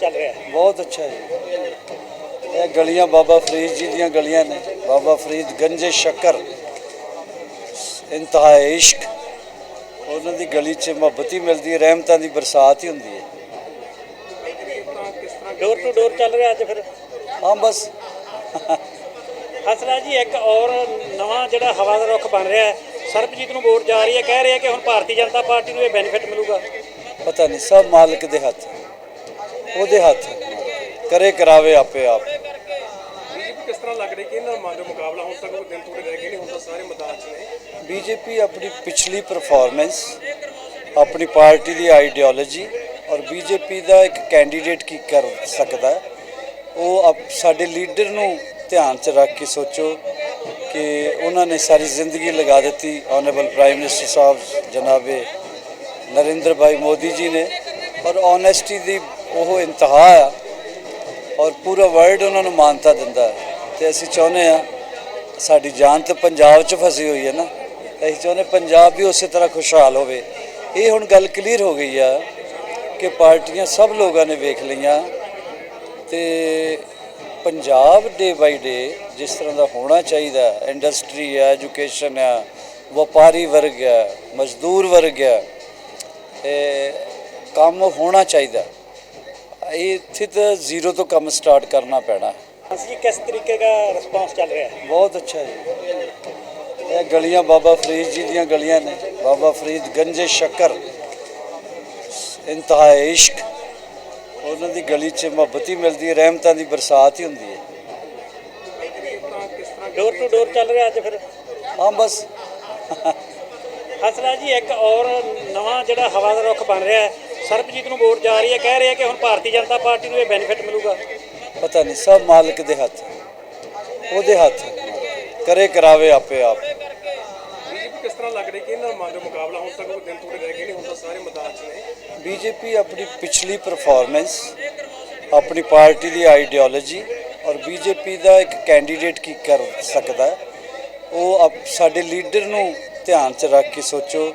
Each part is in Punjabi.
ਚੱਲ ਰਿਹਾ ਹੈ? ਬਹੁਤ ਅੱਛਾ ਜੀ। ਇਹ ਗਲੀਆਂ ਬਾਬਾ ਫਰੀਦ ਜੀ ਦੀਆਂ ਗਲੀਆਂ ਨੇ। ਬਾਬਾ ਫਰੀਦ ਗੰਜੇ ਸ਼ੱਕਰ ਇੰਤਹਾ ਇਸ਼ਕ। ਉਹਨਾਂ ਦੀ ਗਲੀ 'ਚ ਮੁਹੱਬਤ ਹੀ ਮਿਲਦੀ ਹੈ ਰਹਿਮਤਾਂ ਦੀ ਬਰਸਾਤ ਹੀ ਹੁੰਦੀ ਹੈ। ਡੋਰ ਟੂ ਡੋਰ ਚੱਲ ਰਿਹਾ ਅੱਜ ਫਿਰ? ਹਾਂ ਬਸ। ਹਸਰਾ ਜੀ ਇੱਕ ਔਰ ਨਵਾਂ ਜਿਹੜਾ ਹਵਾ ਦਾ ਰੁੱਖ ਬਣ ਰਿਹਾ ਹੈ। ਸਰਬਜੀਤ ਨੂੰ ਵੋਟ ਜਾ ਰਹੀ ਹੈ ਕਹਿ ਰਿਹਾ ਕਿ ਹੁਣ ਭਾਰਤੀ ਜਨਤਾ ਪਾਰਟੀ ਨੂੰ ਇਹ ਬੈਨੀਫਿਟ ਮਿਲੂਗਾ। ਪਤਾ ਨਹੀਂ ਸਭ ਮਾਲਕ ਦੇ ਹੱਥ ਉਹਦੇ ਹੱਥ ਕਰੇ ਕਰਾਵੇ ਆਪੇ ਆਪ। ਬੀਜੇਪੀ ਕਿਸ ਤਰ੍ਹਾਂ ਲੱਗ ਰਹੀ ਕਿ ਇਹਨਾਂ ਮੰਨ ਲਓ ਮੁਕਾਬਲਾ ਹੁਣ ਤੱਕ ਉਹ ਦਿਨ ਥੋੜੇ ਰਹਿ ਗਏ ਨੇ ਹੁਣ ਤਾਂ ਸਾਰੇ ਮੈਦਾਨ 'ਚ ਨੇ। ਬੀਜੇਪੀ ਆਪਣੀ ਪਿਛਲੀ ਪਰਫਾਰਮੈਂਸ ਆਪਣੀ ਪਾਰਟੀ ਦੀ ਆਈਡੀਓਲੋਜੀ ਔਰ ਬੀਜੇਪੀ ਦਾ ਇੱਕ ਕੈਂਡੀਡੇਟ ਕੀ ਕਰ ਸਕਦਾ ਹੈ, ਉਹ ਆਪ- ਸਾਡੇ ਲੀਡਰ ਨੂੰ ਧਿਆਨ 'ਚ ਰੱਖ ਕੇ ਸੋਚੋ ਕਿ ਉਹਨਾਂ ਨੇ ਸਾਰੀ ਜ਼ਿੰਦਗੀ ਲਗਾ ਦਿੱਤੀ ਆਨਰੇਬਲ ਪ੍ਰਾਈਮ ਮਿਨਿਸਟਰ ਸਾਹਿਬ ਜਨਾਬੇ ਨਰਿੰਦਰ ਭਾਈ ਮੋਦੀ ਜੀ ਨੇ, ਔਰ ਓਨੈਸਟੀ ਦੀ ਉਹ ਇੰਤਹਾ ਆ, ਔਰ ਪੂਰਾ ਵਰਲਡ ਉਹਨਾਂ ਨੂੰ ਮਾਨਤਾ ਦਿੰਦਾ ਹੈ। ਤੇ ਅਸੀਂ ਚਾਹੁੰਦੇ ਆ ਸਾਡੀ ਜਾਨ ਤਾਂ ਪੰਜਾਬ 'ਚ ਫਸੀ ਹੋਈ ਹੈ ਨਾ ਅਸੀਂ ਚਾਹੁੰਦੇ ਪੰਜਾਬ ਵੀ ਉਸੇ ਤਰ੍ਹਾਂ ਖੁਸ਼ਹਾਲ ਹੋਵੇ। ਇਹ ਹੁਣ ਗੱਲ ਕਲੀਅਰ ਹੋ ਗਈ ਆ ਕਿ ਪਾਰਟੀਆਂ ਸਭ ਲੋਕਾਂ ਨੇ ਵੇਖ ਲਈਆਂ, ਤੇ ਪੰਜਾਬ ਡੇ ਬਾਈ ਡੇ ਜਿਸ ਤਰ੍ਹਾਂ ਦਾ ਹੋਣਾ ਚਾਹੀਦਾ ਇੰਡਸਟਰੀ ਆ ਐਜੂਕੇਸ਼ਨ ਆ, ਵਪਾਰੀ ਵਰਗ ਆ, ਮਜ਼ਦੂਰ ਵਰਗ ਹੈ ਕੰਮ ਹੋਣਾ ਚਾਹੀਦਾ। ਇੱਥੇ ਤਾਂ ਜ਼ੀਰੋ ਤੋਂ ਕੰਮ ਸਟਾਰਟ ਕਰਨਾ ਪੈਣਾ। ਜੀ ਕਿਸ ਤਰੀਕੇ ਦਾ ਰਿਸਪਾਂਸ ਚੱਲ ਰਿਹਾ? ਹੈ ਬਹੁਤ ਅੱਛਾ ਜੀ। ਇਹ ਗਲੀਆਂ ਬਾਬਾ ਫਰੀਦ ਜੀ ਦੀਆਂ ਗਲੀਆਂ ਨੇ। ਬਾਬਾ ਫਰੀਦ ਗੰਜੇ ਸ਼ੱਕਰ ਇੰਤਹਾ ਇਸ਼ਕ। ਉਹਨਾਂ ਦੀ ਗਲੀ 'ਚ ਮੁਹੱਬਤ ਮਿਲਦੀ ਹੈ ਰਹਿਮਤਾਂ ਦੀ ਬਰਸਾਤ ਹੀ ਹੁੰਦੀ ਹੈ। ਡੋਰ ਟੂ ਡੋਰ ਚੱਲ ਰਿਹਾ ਅੱਜ ਫਿਰ? ਹਾਂ ਬਸ। ਹਸਰਾ ਜੀ ਇੱਕ ਔਰ ਨਵਾਂ ਜਿਹੜਾ ਹਵਾ ਦਾ ਰੁੱਖ ਬਣ ਰਿਹਾ ਹੈ। ਸਰਬਜੀਤ ਨੂੰ ਵੋਟ ਜਾ ਰਹੀ ਹੈ ਕਹਿ ਰਿਹਾ ਕਿ ਹੁਣ ਭਾਰਤੀ ਜਨਤਾ ਪਾਰਟੀ ਨੂੰ ਇਹ ਬੈਨੀਫਿਟ ਮਿਲੂਗਾ। ਪਤਾ ਨਹੀਂ ਸਭ ਮਾਲਕ ਦੇ ਹੱਥ ਉਹਦੇ ਹੱਥ ਕਰੇ ਕਰਾਵੇ ਆਪੇ ਆਪ। ਬੀਜੇਪੀ ਕਿਸ ਤਰ੍ਹਾਂ ਲੱਗ ਰਹੀ? ਕਿ ਇਹਨਾਂ ਮੰਨ ਲਓ ਮੁਕਾਬਲਾ? ਹੁਣ ਤੱਕ ਉਹ ਦਿਨ ਥੋੜੇ ਰਹਿ ਗਏ ਨੇ ਹੁਣ ਤਾਂ ਸਾਰੇ ਮੈਦਾਨ 'ਚ ਨੇ। ਬੀਜੇਪੀ ਆਪਣੀ ਪਿਛਲੀ ਪਰਫਾਰਮੈਂਸ ਆਪਣੀ ਪਾਰਟੀ ਦੀ ਆਈਡੀਓਲੋਜੀ ਔਰ ਬੀਜੇਪੀ ਦਾ ਇੱਕ ਕੈਂਡੀਡੇਟ ਕੀ ਕਰ ਸਕਦਾ ਉਹ ਸਾਡੇ ਲੀਡਰ ਨੂੰ ਧਿਆਨ 'ਚ ਰੱਖ ਕੇ ਸੋਚੋ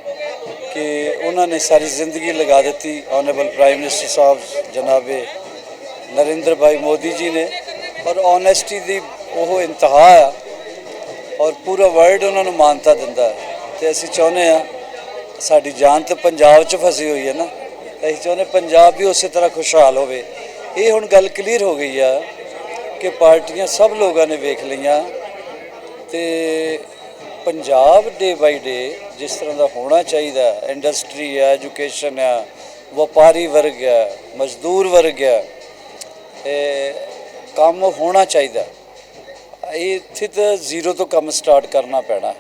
ਕਿ ਉਹਨਾਂ ਨੇ ਸਾਰੀ ਜ਼ਿੰਦਗੀ ਲਗਾ ਦਿੱਤੀ ਆਨਰੇਬਲ ਪ੍ਰਾਈਮ ਮਿਨਿਸਟਰ ਸਾਹਿਬ, ਜਨਾਬੇ ਨਰਿੰਦਰ ਭਾਈ ਮੋਦੀ ਜੀ ਨੇ। ਔਰ ਓਨੈਸਟੀ ਦੀ ਉਹ ਇੰਤਹਾ ਆ ਔਰ ਪੂਰਾ ਵਰਲਡ ਉਹਨਾਂ ਨੂੰ ਮਾਨਤਾ ਦਿੰਦਾ ਹੈ। ਤੇ ਅਸੀਂ ਚਾਹੁੰਦੇ ਆ ਸਾਡੀ ਜਾਨ ਤਾਂ ਪੰਜਾਬ 'ਚ ਫਸੀ ਹੋਈ ਹੈ ਨਾ। ਅਸੀਂ ਚਾਹੁੰਦੇ ਪੰਜਾਬ ਵੀ ਉਸੇ ਤਰ੍ਹਾਂ ਖੁਸ਼ਹਾਲ ਹੋਵੇ। ਇਹ ਹੁਣ ਗੱਲ ਕਲੀਅਰ ਹੋ ਗਈ ਆ ਕਿ ਪਾਰਟੀਆਂ ਸਭ ਲੋਕਾਂ ਨੇ ਵੇਖ ਲਈਆਂ ਤੇ ਪੰਜਾਬ ਡੇ ਬਾਈ ਡੇ ਜਿਸ ਤਰ੍ਹਾਂ ਦਾ ਹੋਣਾ ਚਾਹੀਦਾ ਇੰਡਸਟਰੀ ਹੈ ਐਜੂਕੇਸ਼ਨ ਹੈ, ਵਪਾਰੀ ਵਰਗ ਹੈ, ਮਜ਼ਦੂਰ ਵਰਗ ਹੈ, ਇਹ ਕੰਮ ਹੋਣਾ ਚਾਹੀਦਾ ਇਹ ਇੱਥੇ ਤਾਂ ਜ਼ੀਰੋ ਤੋਂ ਕੰਮ ਸਟਾਰਟ ਕਰਨਾ ਪੈਣਾ